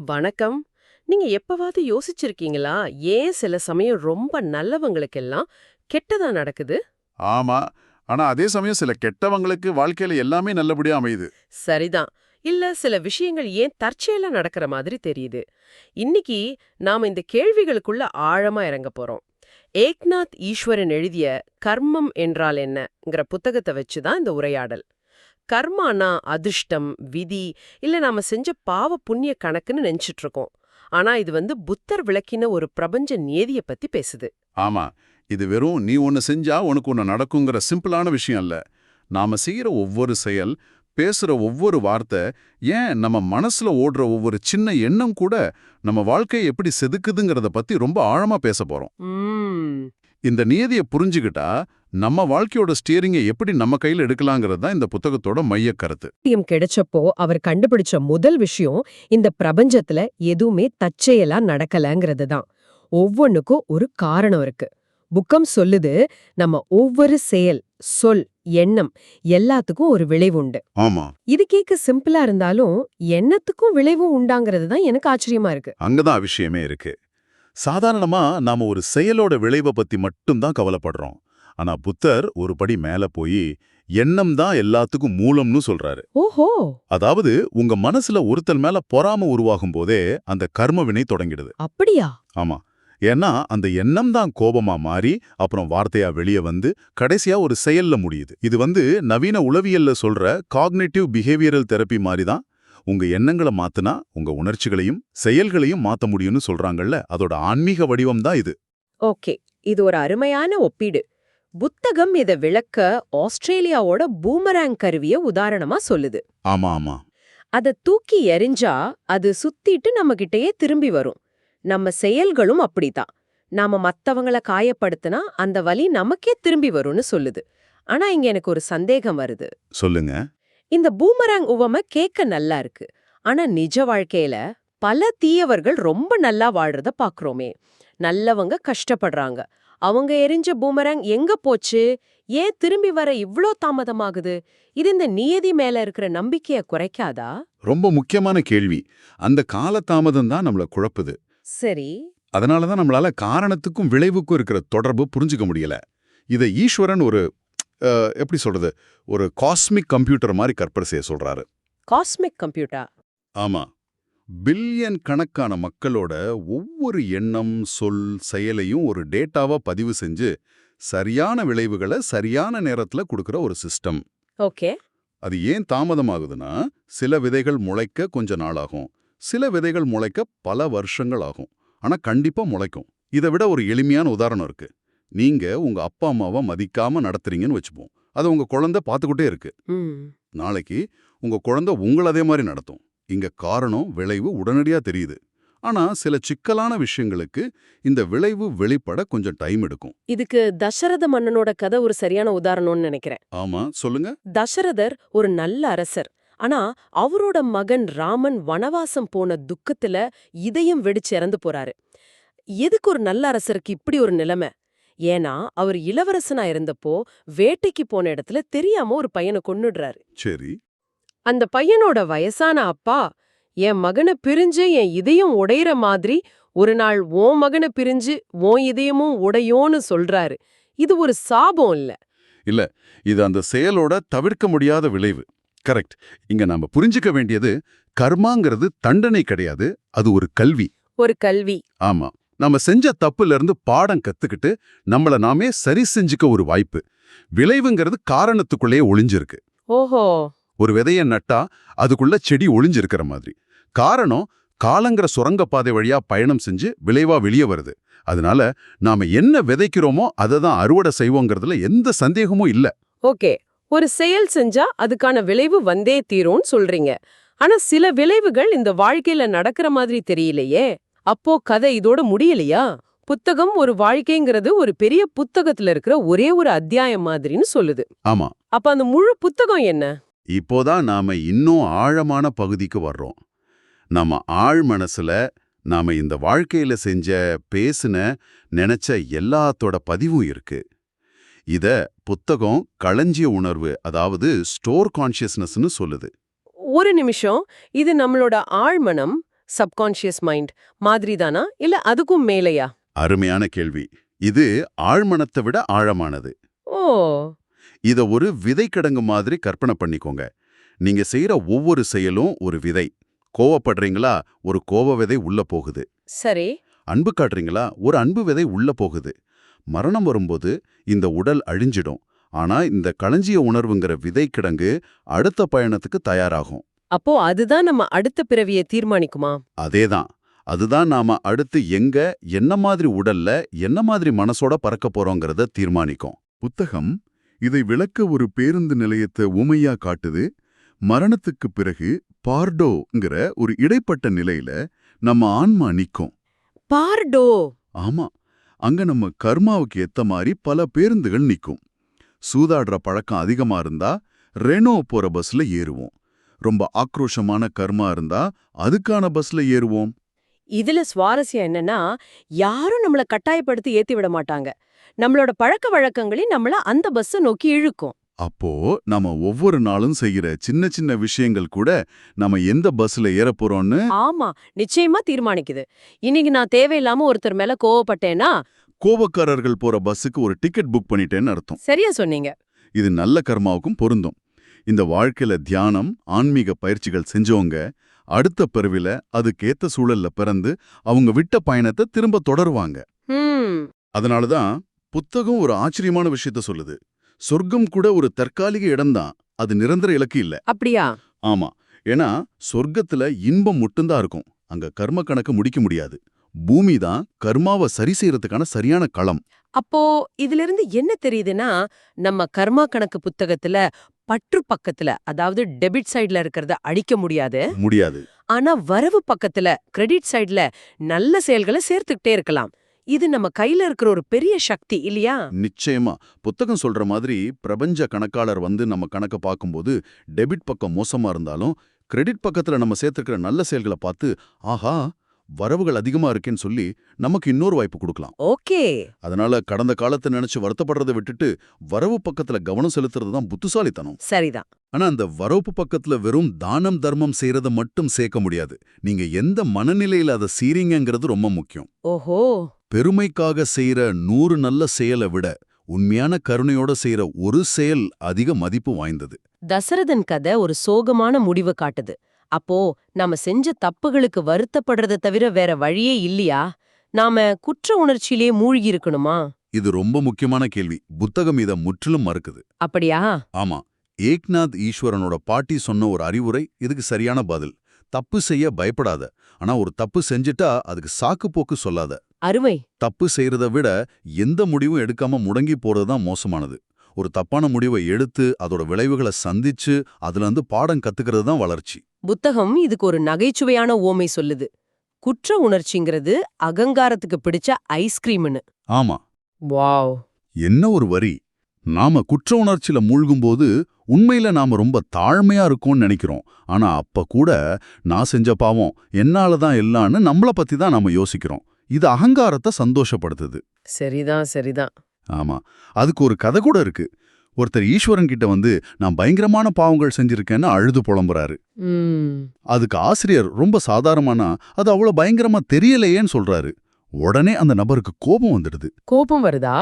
வணக்கம். நீங்க எப்பவாவது யோசிச்சிருக்கீங்களா? ஏன் சில சமயம் ரொம்ப நல்லவங்களுக்கெல்லாம் கெட்டதா நடக்குது? ஆமா. ஆனா அதே சமயம் சில கெட்டவங்களுக்கு வாழ்க்கையில எல்லாமே நல்லபடியா அமையுது. சரிதான். இல்ல சில விஷயங்கள் ஏன் தற்செயலா நடக்கிற மாதிரி தெரியுது. இன்னைக்கு நாம இந்த கேள்விகளுக்குள்ள ஆழமா இறங்க போறோம். ஏக்நாத் ஈஸ்வரன் எழுதிய கர்மம் என்றால் என்னங்கிற புத்தகத்தை வச்சு தான் இந்த உரையாடல். கர்மானா அதிர்ஷ்டம் விதி இல்ல நாம செஞ்ச பாவ புண்ணிய கணக்குன்னு நினைச்சிட்டு இருக்கோம். ஆனா இது வந்து புத்தர் விளக்கின ஒரு பிரபஞ்ச நியதிய பத்தி பேசுது. ஆமா இது வெறும் நீ ஒன்னு செஞ்சா உனக்கு ஒன்னு நடக்குங்கிற சிம்பிளான விஷயம் இல்ல. நாம செய்யற ஒவ்வொரு செயல் பேசுற ஒவ்வொரு வார்த்தை ஏன் நம்ம மனசுல ஓடுற ஒவ்வொரு சின்ன எண்ணம் கூட நம்ம வாழ்க்கையை எப்படி செதுக்குதுங்கிறத பத்தி ரொம்ப ஆழமா பேச போறோம். ம். இந்த நியதியை புரிஞ்சுக்கிட்டா நம்ம வாழ்க்கையோட ஸ்டியரிங்கை எப்படி நம்ம கையில எடுக்கலாங்கிறது தான் இந்த புத்தகத்தோட மைய கருத்து. கிடைச்சப்போ அவர் கண்டுபிடிச்ச முதல் விஷயம் இந்த பிரபஞ்சத்துல எதுவுமே தற்செயலா நடக்கலங்கிறது தான். ஒவ்வொன்னுக்கும் ஒரு காரணம் இருக்கு. புக்கம் சொல்லுது நம்ம ஒவ்வொரு செயல் சொல் எண்ணம் எல்லாத்துக்கும் ஒரு விளைவு உண்டு. ஆமா. இது கேட்க சிம்பிளா இருந்தாலும் எண்ணத்துக்கும் விளைவு உண்டாங்கிறது தான் எனக்கு ஆச்சரியமா இருக்கு. அங்கதான் விஷயமே இருக்கு. சாதாரணமா நாம ஒரு செயலோட விளைவை பத்தி மட்டும்தான் கவலைப்படுறோம். ஆனா புத்தர் ஒரு படி மேல போய் எண்ணம் தான் எல்லாத்துக்கும் மூலம்னு சொல்றாரு. ஓஹோ! அதாவது உங்க மனசுல ஒருத்தல் மேல பொறாம உருவாகும் போதே அந்த கர்ம வினை தொடங்கிடுது. அப்படியா? ஆமா. ஏன்னா அந்த எண்ணம் தான் கோபமா மாறி அப்புறம் வார்த்தையா வெளியே வந்து கடைசியா ஒரு செயல்ல முடியுது. இது வந்து நவீன உளவியல்ல சொல்ற காக்னேட்டிவ் பிஹேவியரல் தெரப்பி மாதிரி தான். உங்க எண்ணங்களை மாத்துனா உங்க உணர்ச்சிகளையும் செயல்களையும் மாத்த முடியும்னு சொல்றாங்கல்ல அதோட ஆன்மீக வடிவம் தான் இது. ஓகே. இது ஒரு அருமையான ஒப்பீடு. புத்தகம் இத விளக்க ஆஸ்திரேலியாவோட பூமராங் கருவிய உதாரணமா சொல்லுது. ஆமா ஆமா. அத தூக்கி எறிஞ்சா அது சுத்திட்டு நம்ம கிட்டயே திரும்பி வரும். நம்ம செயல்களும் அப்படிதான் நாம மத்தவங்கள காயப்படுத்தினா அந்த வலி நமக்கே திரும்பி வரும்னு சொல்லுது. ஆனா இங்க எனக்கு ஒரு சந்தேகம் வருது. சொல்லுங்க. இந்த பூமராங் உவமை கேட்க நல்லா இருக்கு. ஆனா நிஜ வாழ்க்கையில பல தீயவர்கள் ரொம்ப நல்லா வாழ்றத பாக்குறோமே. நல்லவங்க கஷ்டப்படுறாங்க. அவங்க எரிஞ்ச பூமராங் எங்க போச்சு? ஏன் திரும்பி வர இவ்ளோ தாமதமாகுது? இது இந்த நியதி மேல இருக்கிற நம்பிக்கைய குறைக்காதா? ரொம்ப முக்கியமான கேள்வி. அந்த காலதாமதம் தான் நம்மள குழப்புது. சரி. அதனால தான் நம்மளால காரணத்துக்கும் விளைவுக்கும் இருக்கிற தொடர்பு புரிஞ்சுக்க முடியல. இதை ஈஸ்வரன் ஒரு எப்படி சொல்றது? ஒரு காஸ்மிக் கம்ப்யூட்டர் மாதிரி கற்பனை செய்ய சொல்றாரு. Cosmic computer? ஆமா. பில்லியன் கணக்கான மக்களோட ஒவ்வொரு எண்ணம் சொல் செயலையும் ஒரு டேட்டாவா பதிவு செஞ்சு சரியான விளைவுகளை சரியான நேரத்துல கொடுக்கிற ஒரு சிஸ்டம் ஓகே. அது ஏன் தாமதமாகுதுன்னா சில விதைகள் முளைக்க கொஞ்ச நாளாகும். சில விதைகள் முளைக்க பல வருஷங்கள் ஆகும். ஆனா கண்டிப்பா முளைக்கும். இதை விட ஒரு எளிமையான உதாரணம் இருக்கு. நீங்க உங்க அப்பா அம்மாவை மதிக்காம நடத்துறீங்கன்னு வச்சுப்போம். அதை உங்க குழந்தை பார்த்துக்கிட்டே இருக்கு. நாளைக்கு உங்க குழந்தை உங்களை அதே மாதிரி நடத்தும். இங்க காரணம் விளைவு உடனடியா தெரியுது. ஆனா சில சிக்கலான விஷயங்களுக்கு இந்த விளைவு வெளிப்பட கொஞ்சம் டைம் எடுக்கும். இதுக்கு தசரத மன்னனோட கதை ஒரு சரியான உதாரணம்னு நினைக்கிறேன். ஆமா சொல்லுங்க. தசரதர் ஒரு நல்ல அரசர். ஆனா அவரோட மகன் ராமன் வனவாசம் போன துக்கத்துல இதயம் வெடிச்சு இறந்து போறாரு. எதுக்கு ஒரு நல்ல அரசருக்கு இப்படி ஒரு நிலைமை? ஏன்னா அவர் இளவரசனா இருந்தப்போ வேட்டைக்கு போன இடத்துல தெரியாம ஒரு பையனை கொன்னுடுறாரு. சரி. அந்த பையனோட வயசான அப்பா என் மகனை பிரிஞ்சு என் இதயம் உடையிற மாதிரி ஒரு நாள் உன் மகனை பிரிஞ்சு உன் இதயமும் உடையோன்னு சொல்றாரு. இது ஒரு சாபம் இல்ல. இது அந்த செயலோட தவிர்க்க முடியாத விளைவு. கரெக்ட். இங்க நாம புரிஞ்சுக்க வேண்டியது கர்மாங்கிறது தண்டனை கிடையாது அது ஒரு கல்வி. ஒரு கல்வி. ஆமா. நம்ம செஞ்ச தப்புல இருந்து பாடம் கத்துக்கிட்டு நம்மள நாமே சரி செஞ்சுக்க ஒரு வாய்ப்பு. விளைவுங்கிறது காரணத்துக்குள்ளே ஒளிஞ்சிருக்கு. ஓஹோ. ஒரு விதைய நட்டா அதுக்குள்ள செடி ஒளிஞ்சிருக்கிற மாதிரி. காரணம் காலங்கிற சுரங்கப்பாதை வழியா பயணம் செஞ்சு விளைவா வெளியே வருது. அதனால நாம என்ன விதைக்கிறோமோ அதை தான் அறுவடை செய்வோங்கிறதுல எந்த சந்தேகமும் இல்ல. ஓகே. ஒரு செயல் செஞ்சா அதுக்கான விளைவு வந்தே தீரும்னு சொல்றீங்க. ஆனா சில விளைவுகள் இந்த வாழ்க்கையில நடக்கிற மாதிரி தெரியலையே. அப்போ கதை இதோட முடியலையா? புத்தகம் ஒரு வாழ்க்கைங்கிறது ஒரு பெரிய புத்தகத்துல இருக்கிற ஒரே ஒரு அத்தியாயம் மாதிரின்னு சொல்லுது. ஆமா. அப்ப அந்த முழு புத்தகம் என்ன? இப்போதான் நாம இன்னும் ஆழமான பகுதிக்கு வர்றோம். நம்ம ஆழ் மனசுல நாம இந்த வாழ்க்கையில செஞ்ச பேசுன நினைச்ச எல்லாத்தோட பதிவும் இருக்கு. இத புத்தகம் களஞ்சிய உணர்வு அதாவது ஸ்டோர் கான்ஷியஸ்னஸ்னு சொல்லுது. ஒரு நிமிஷம். இது நம்மளோட ஆழ்மனம் சப்கான்ஷியஸ் மைண்ட் மாதிரி தானா இல்ல அதுக்கும் மேலையா? அருமையான கேள்வி. இது ஆழ்மனத்தை விட ஆழமானது. ஓ! இத ஒரு விதை கிடங்கு மாதிரி கற்பனை பண்ணிக்கோங்க. நீங்க செய்யற ஒவ்வொரு செயலும் ஒரு விதை. கோவப்படுறீங்களா? ஒரு கோவ விதை உள்ள போகுது. சரி. அன்பு காட்டுறீங்களா? ஒரு அன்பு விதை உள்ள போகுது. மரணம் வரும்போது இந்த உடல் அழிஞ்சிடும். ஆனா இந்த களஞ்சிய உணர்வுங்கிற விதை கிடங்கு அடுத்த பயணத்துக்கு தயாராகும். அப்போ அதுதான் நம்ம அடுத்த பிறவியை தீர்மானிக்குமா? அதேதான். அதுதான் நாம அடுத்து எங்க என்ன மாதிரி உடல்ல என்ன மாதிரி மனசோட பறக்க போறோங்கிறத தீர்மானிக்கும். புத்தகம் இதை விளக்க ஒரு பேருந்து நிலையத்தை உமையா காட்டுது. மரணத்துக்கு பிறகு பார்டோங்கிற ஒரு இடைப்பட்ட நிலையில நம்ம ஆன்மா நிக்கும். பார்டோ? ஆமா. அங்க நம்ம கர்மாவுக்கு ஏத்த மாதிரி பல பேருந்துகள் நிக்கும். சூதாடுற பழக்கம் அதிகமா இருந்தா ரெனோ போற பஸ்ல ஏறுவோம். ரொம்ப ஆக்ரோஷமான கர்மா இருந்தா அதுக்கான பஸ்ல ஏறுவோம். இதுல சுவாரஸ்யம் என்னன்னா யாரும் நம்மள கட்டாயப்படுத்தி ஏத்தி விட மாட்டாங்க. நம்மளோட பழக்க வழக்கங்களே நம்மள அந்த பஸ்ஸ நோக்கி இழுக்கும். அப்போ நம்ம ஒவ்வொரு நாளும் செய்யற சின்ன சின்ன விஷயங்கள் கூட நம்ம எந்த பஸ்ல ஏற போறோம்னு ஆமா நிச்சயமா தீர்மானிக்குது. இன்னைக்கு நான் தேவையில்லாம ஒருத்தர் மேல கோவப்பட்டேன்னா கோபக்காரர்கள் போற பஸ்ஸுக்கு ஒரு டிக்கெட் புக் பண்ணிட்டேன்னு அர்த்தம். சரியா சொன்னீங்க. இது நல்ல கர்மாவுக்கும் பொருந்தும். இந்த வாழ்க்கையில தியானம் ஆன்மீக பயிற்சிகள் செஞ்சவங்க அடுத்த பிறவில அதுக்கேத்த சூழல்ல பிறந்து அவங்க விட்ட பயணத்தை திரும்ப தொடருவாங்க. அதனாலதான் புத்தகம் ஒரு ஆச்சரியமான விஷயத்த சொல்லுது. சொர்க்கம் கூட ஒரு தற்காலிக இடம்தான் அது நிரந்தர இலக்கு இல்ல. அப்படியா? ஆமா. ஏன்னா சொர்க்கத்துல இன்பம் மட்டும்தான் இருக்கும். அங்க கர்ம கணக்கு முடிக்க முடியாது. பூமி தான் கர்மாவை சரி செய்யறதுக்கான சரியான களம். அப்போ இதுல இருந்து என்ன தெரியுதுன்னா நம்ம கர்மா கணக்கு புத்தகத்துல பற்று பக்கத்துல அதாவது டெபிட் சைடுல இருக்கிறத அழிக்க முடியாது. முடியாது. ஆனா வரவு பக்கத்துல கிரெடிட் சைடுல நல்ல செயல்களை சேர்த்துக்கிட்டே இருக்கலாம். இது நம்ம கையில இருக்கிற ஒரு பெரிய சக்தி இல்லையா? நிச்சயமா. புத்தகம் சொல்ற மாதிரி பிரபஞ்ச கணக்காளர் வந்து நம்ம கணக்க பார்க்கும்போது டெபிட் பக்கம் மோசமா இருந்தாலும் கிரெடிட் பக்கத்துல நம்ம சேர்த்திருக்கிற நல்ல செயல்களை பார்த்து ஆஹா வரவுகள் அதிகமா இருக்கேன்னு சொல்லி நமக்கு இன்னொரு வாய்ப்பு கொடுக்கலாம். ஓகே. அதனால கடந்த காலத்தை நினைச்சு வருத்தப்படுறதை விட்டுட்டு வரவு பக்கத்துல கவனம் செலுத்துறது தான் புத்திசாலித்தனம். சரிதான். ஆனா அந்த வரவு பக்கத்துல வெறும் தானம் தர்மம் செய்யறத மட்டும் சேர்க்க முடியாது. நீங்க எந்த மனநிலையில அதை சீறீங்கங்கிறது ரொம்ப முக்கியம். ஓஹோ. பெருமைக்காக செய்யற நூறு நல்ல செயலை விட உண்மையான கருணையோட செய்யற ஒரு செயல் அதிக மதிப்பு வாய்ந்தது. தசரதன் கதை ஒரு சோகமான முடிவு காட்டுது. அப்போ நாம செஞ்ச தப்புகளுக்கு வருத்தப்படுறத தவிர வேற வழியே இல்லையா? நாம குற்ற உணர்ச்சியிலே மூழ்கி இருக்கணுமா? இது ரொம்ப முக்கியமான கேள்வி. புத்தகம் இத முற்றிலும் மறுக்குது. அப்படியா? ஆமா. ஏக்நாத் ஈஸ்வரனோட பாட்டி சொன்ன ஒரு அறிவுரை இதுக்கு சரியான பதில். தப்பு செய்ய பயப்படாத. ஆனா ஒரு தப்பு செஞ்சுட்டா அதுக்கு சாக்கு போக்கு சொல்லாத. அருமை. தப்பு செய்யறத விட எந்த முடிவும் எடுக்காம முடங்கி போறதுதான் மோசமானது. ஒரு தப்பான முடிவை எடுத்து அதோட விளைவுகளை சந்திச்சு அதுல இருந்து பாடம் கத்துக்கிறது தான் வளர்ச்சி. புத்தகம் இதுக்கு ஒரு நகைச்சுவையான ஓமை சொல்லுது. குற்ற உணர்ச்சிங்கிறது அகங்காரத்துக்கு பிடிச்ச ஐஸ்கிரீம்னு ஆமா. வாவ். என்ன ஒரு வரி? நாம குற்ற உணர்ச்சியில மூழ்கும்போது உண்மையில நாம ரொம்ப தாழ்மையா இருக்கோம்னு நினைக்கிறோம். ஆனா அப்ப கூட நான் செஞ்ச பாவம் என்னால தான் எல்லான்னு நம்மள பத்தி தான் நாம யோசிக்கிறோம். இது அகங்காரத்தை சந்தோஷப்படுத்துது. சரிதான் சரிதான். ஆமா. அதுக்கு ஒரு கதை கூட இருக்கு. ஒருத்தர் ஈஸ்வரன் கிட்ட வந்து நான் பயங்கரமான பாவங்கள் செஞ்சிருக்கேன்னு அழுது புலம்புறாரு. அதுக்கு ஆசிரியர் ரொம்ப சாதாரணமானா அது அவ்வளவு பயங்கரமா தெரியலையேன்னு சொல்றாரு. உடனே அந்த நபருக்கு கோபம் வந்துடுது. கோபம் வருதா?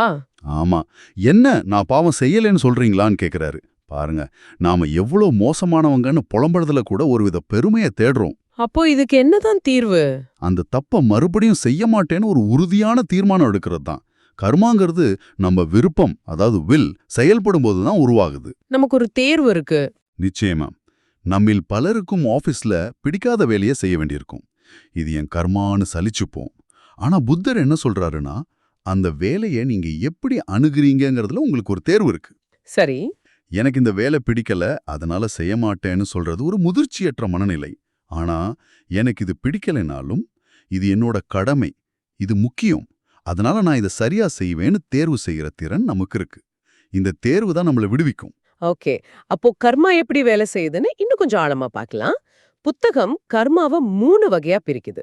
ஆமா. என்ன நான் பாவம் செய்யலைன்னு சொல்றீங்களான்னு கேக்குறாரு. பாருங்க நாம எவ்வளவு மோசமானவங்கன்னு புலம்புறதுல கூட ஒருவித பெருமையை தேடுறோம். அப்போ இதுக்கு என்னதான் தீர்வு? அந்த தப்ப மறுபடியும் செய்ய மாட்டேன்னு ஒரு உறுதியான தீர்மானம் எடுக்கிறது தான். கர்மாங்கிறது நம்ம விருப்பம் அதாவது வில் செயல்படும் போது தான் உருவாகுது. நமக்கு ஒரு தேர்வு இருக்கு. நிச்சயமா. நம்மில் பலருக்கும் ஆபீஸ்ல பிடிக்காத வேலையை செய்ய வேண்டியிருக்கும். இது என் கர்மான்னு சலிச்சுப்போம். ஆனா புத்தர் என்ன சொல்றாருன்னா அந்த வேலையை நீங்க எப்படி அணுகுறீங்கங்கிறதுல உங்களுக்கு ஒரு தேர்வு இருக்கு. சரி. எனக்கு இந்த வேலை பிடிக்கல அதனால செய்ய மாட்டேன்னு சொல்றது ஒரு முதிர்ச்சியற்ற மனநிலை. ஆனா எனக்கு இது பிடிக்கலைனாலும் இது என்னோட கடமை இது முக்கியம். அதனால நான் இதை சரியா செய்வேன்னு தேர்வு செய்யற திறன் நமக்கு இருக்கு. இந்த தேர்வு தான் நம்மளை விடுவிக்கும். ஓகே. அப்போ கர்மா எப்படி வேலை செய்யுதுன்னு இன்னும் கொஞ்சம் ஆழமா பார்க்கலாம். புத்தகம் கர்மாவை மூணு வகையா பிரிக்குது.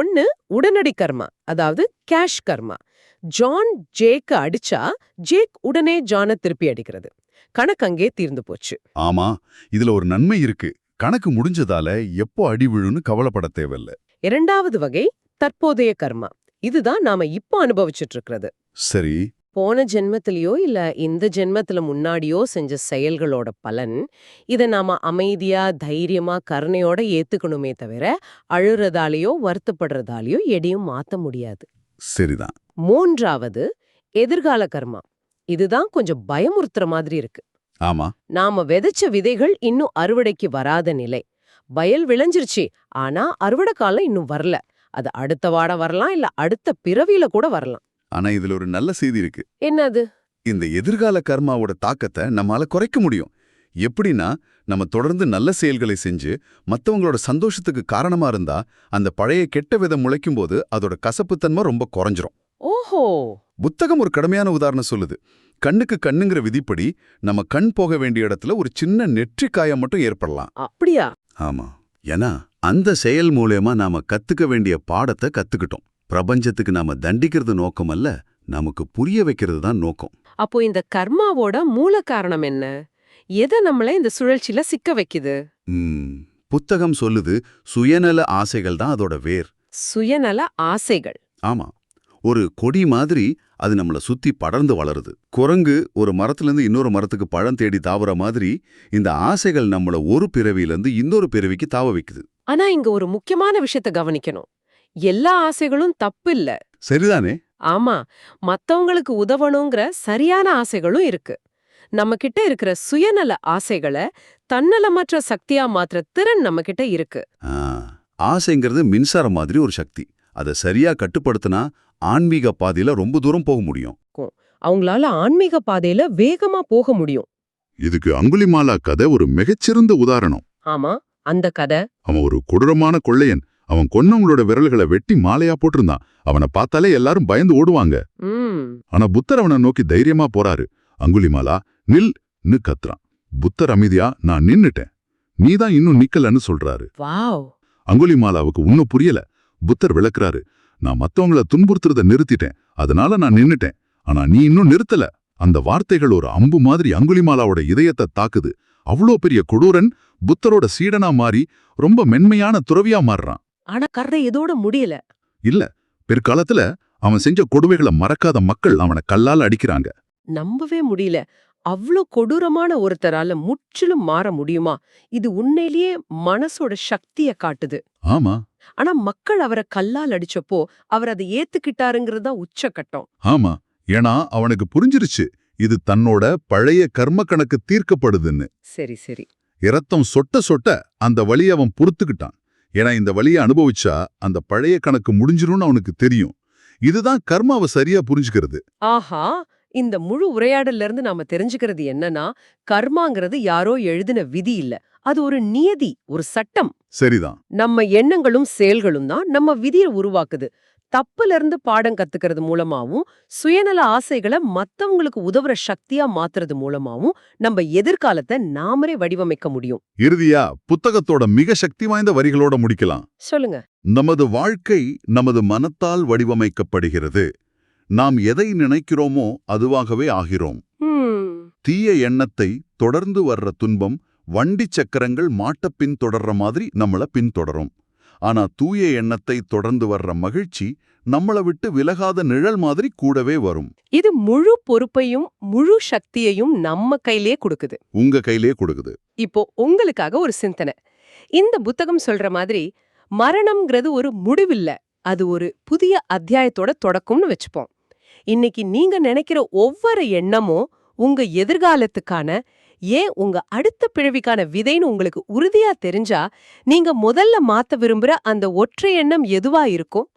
ஒன்னு உடனடி கர்மா அதாவது கேஷ் கர்மா. ஜான் ஜேக்கு அடிச்சா ஜேக் உடனே ஜானை திருப்பி அடிக்கிறது. கணக்கு அங்கே தீர்ந்து போச்சு. ஆமா இதுல ஒரு நன்மை இருக்கு. கணக்கு முடிஞ்சதால எப்போ அடி விழுன்னு கவலைப்பட தேவையில்ல. இரண்டாவது வகை தற்போதைய கர்மா. இதுதான் நாம இப்போ அனுபவிச்சுட்டு இருக்கிறது சரி. போன ஜென்மத்திலயோ இல்ல இந்த ஜென்மத்துல முன்னாடியோ செஞ்ச செயல்களோட பலன் இத நாம அமைதியா தைரியமா கருணையோட ஏத்துக்கணுமே தவிர அழுறதாலேயோ வருத்தப்படுறதாலேயோ எதையும் மாத்த முடியாது. சரிதான். மூன்றாவது எதிர்கால கர்மா. இதுதான் கொஞ்சம் பயமுறுத்துற மாதிரி இருக்கு. ஆமா. நாம விதைச்ச விதைகள் இன்னும் அறுவடைக்கு வராத நிலை. வயல் விளைஞ்சிருச்சு ஆனா அறுவடை காலம் இன்னும் வரல. அது அடுத்த வாட வரலாம் இல்ல அடுத்த பிறவியில கூட வரலாம். ஆனா இதுல ஒரு நல்ல செய்தி இருக்கு. என்னது? இந்த எதிர்கால கர்மாவோட தாக்கத்தை நம்மால குறைக்க முடியும். எப்படின்னா நம்ம தொடர்ந்து நல்ல செயல்களை செஞ்சு மத்தவங்களோட சந்தோஷத்துக்கு காரணமா இருந்தா அந்த பழைய கெட்ட விதம் முளைக்கும் போது அதோட கசப்புத்தன்மை ரொம்ப குறைஞ்சிரும். ஓஹோ! புத்தகம் ஒரு கடுமையான உதாரணம் சொல்லுது. கண்ணுக்கு கண்ணுங்கிற விதிப்படி நம்ம கண் போக வேண்டிய இடத்துல ஒரு சின்ன நெற்றி காயம் மட்டும் ஏற்படலாம். அப்படியா? ஆமா. ஏன்னா அந்த செயல் மூலயமா நாம கத்துக்க வேண்டிய பாடத்தை கத்துக்கிட்டோம். பிரபஞ்சத்துக்கு நாம தண்டிக்கிறது நோக்கம் அல்ல நமக்கு புரிய வைக்கிறது தான் நோக்கம். அப்போ இந்த கர்மாவோட மூல காரணம் என்ன? எதை நம்மள இந்த சுழற்சியில சிக்க வைக்குது? புத்தகம் சொல்லுது சுயநல ஆசைகள் தான் அதோட வேர். சுயநல ஆசைகள். ஆமா ஒரு கொடி மாதிரி அது நம்மள சுத்தி படர்ந்து வளருது. குரங்கு ஒரு மரத்திலிருந்து இன்னொரு மரத்துக்கு பழம் தேடி தாவுற மாதிரி இந்த ஆசைகள் நம்மள ஒரு பிறவியிலிருந்து இன்னொரு பிறவிக்கு தாவ வைக்குது. ஆனா இங்க ஒரு முக்கியமான விஷயத்த கவனிக்கணும். எல்லா ஆசைகளும் தப்பு இல்ல. சரிதானே? ஆமா. மத்தவங்களுக்கு உதவணுங்கிற சரியான ஆசைகளும் இருக்கு. நம்ம கிட்ட இருக்கிற சுயநல ஆசைகளை தன்னலமற்ற சக்தியா மாற்ற திறன் நம்ம கிட்ட இருக்கு ஆசைங்கிறது மின்சாரம் மாதிரி ஒரு சக்தி. அதை சரியா கட்டுப்படுத்தினா ஆன்மீக பாதையில ரொம்ப தூரம் போக முடியும். அவங்களால ஆன்மீக பாதையில வேகமா போக முடியும். இதுக்கு அங்குலிமாலா கதை ஒரு மிகச்சிறந்த உதாரணம். ஆமா. அந்த கதை. அவன் ஒரு கொடூரமான கொள்ளையன். அவன் கொன்னவங்களோட விரல்களை வெட்டி மாலையா போட்டிருந்தான். அவனை பார்த்தாலே எல்லாரும் பயந்து ஓடுவாங்க. ஆனா புத்தர் அவனை நோக்கி தைரியமா போறாரு. அங்குலிமாலா நில் நு கத்துறான். புத்தர் அமைதியா நான் நின்னுட்டேன். நீதான் இன்னும் நிக்கலன்னு சொல்றாரு. அங்குலிமாலாவுக்கு இன்னும் புரியல. புத்தர் விளக்குறாரு. நான் மத்தவங்கள துன்புறுத்துறத நிறுத்திட்டேன். அதனால நான் நின்னுட்டேன். ஆனா நீ இன்னும் நிறுத்தல. அந்த வார்த்தைகள் ஒரு அம்பு மாதிரி அங்குலிமாலாவோட இதயத்தை தாக்குது. அவ்வளோ பெரிய கொடூரன் புத்தரோட சீடனா மாறி ரொம்ப மென்மையான துறவியா மாறுறான். ஆனா கதை இதோட முடியல. இல்ல பிற்காலத்துல அவன் செஞ்ச கொடுமைகளை மறக்காத மக்கள் அவனை கல்லால் அடிக்கிறாங்க. நம்பவே முடியல. அவ்ளோ கொடூரமான ஒருத்தரால முற்றிலும் மாற முடியுமா? இது உண்மையிலேயே மனசோட சக்திய காட்டுது. ஆமா. ஆனா மக்கள் அவரை கல்லால் அடிச்சப்போ அவர் அதை ஏத்துக்கிட்டாருங்கிறது தான் உச்சக்கட்டம். ஆமா ஏன்னா அவனுக்கு புரிஞ்சிருச்சு. இது தன்னோட பழைய கர்ம கணக்கு தீர்க்கப்படுதுன்னு. சரி சரி. இரத்தம் சொட்ட சொட்ட அந்த வலியை அவன் பொறுத்துக்கிட்டான். ஏன்னா இந்த வலியை அனுபவிச்சா அந்த பழைய கணக்கு முடிஞ்சிரும்னு அவனுக்கு தெரியும். இதுதான் கர்மாவை சரியா புரிஞ்சுக்கிறது. ஆஹா! இந்த முழு உரையாடல்ல இருந்து நாம தெரிஞ்சுக்கிறது என்னன்னா கர்மாங்கிறது யாரோ எழுதின விதி இல்ல. அது ஒரு நியதி ஒரு சட்டம். சரிதான். நம்ம எண்ணங்களும் செயல்களும் தான் நம்ம விதியை உருவாக்குது. தப்புல இருந்து பாடம் கத்துக்கிறது மூலமாவும் சுயநல ஆசைகளை மத்தவங்களுக்கு உதவுற சக்தியா மாத்துறது மூலமாவும் நம்ம எதிர்காலத்தை நாமளே வடிவமைக்க முடியும். இறுதியா புத்தகத்தோட மிக சக்தி வாய்ந்த வரிகளோட முடிக்கலாம். சொல்லுங்க. நமது வாழ்க்கை நமது மனத்தால் வடிவமைக்கப்படுகிறது. நாம் எதை நினைக்கிறோமோ அதுவாகவே ஆகிறோம். தீய எண்ணத்தை தொடர்ந்து வர்ற துன்பம் வண்டி சக்கரங்கள் மாட்டப் பின்தொடர்ற மாதிரி நம்மள பின்தொடரும். ஆனா தூய எண்ணத்தை தொடர்ந்து வர்ற மகிழ்ச்சி நம்மள விட்டு விலகாத நிழல் மாதிரி கூடவே வரும். இது முழு பொறுப்பையும் முழு சக்தியையும் நம்ம கையிலே கொடுக்குது. உங்க கையிலே கொடுக்குது. இப்போ உங்களுக்காக ஒரு சிந்தனை. இந்த புத்தகம் சொல்ற மாதிரி மரணம்ங்கிறது ஒரு முடிவில்ல. அது ஒரு புதிய அத்தியாயத்தோட தொடக்கம்னு வச்சுப்போம். இன்னைக்கு நீங்க நினைக்கிற ஒவ்வொரு எண்ணமும் உங்க எதிர்காலத்துக்கான ஏன் உங்க அடுத்த பிழவிக்கான விதைன்னு உங்களுக்கு உறுதியா தெரிஞ்சா நீங்க முதல்ல மாத்த விரும்புற அந்த ஒற்றை எண்ணம் எதுவா இருக்கும்?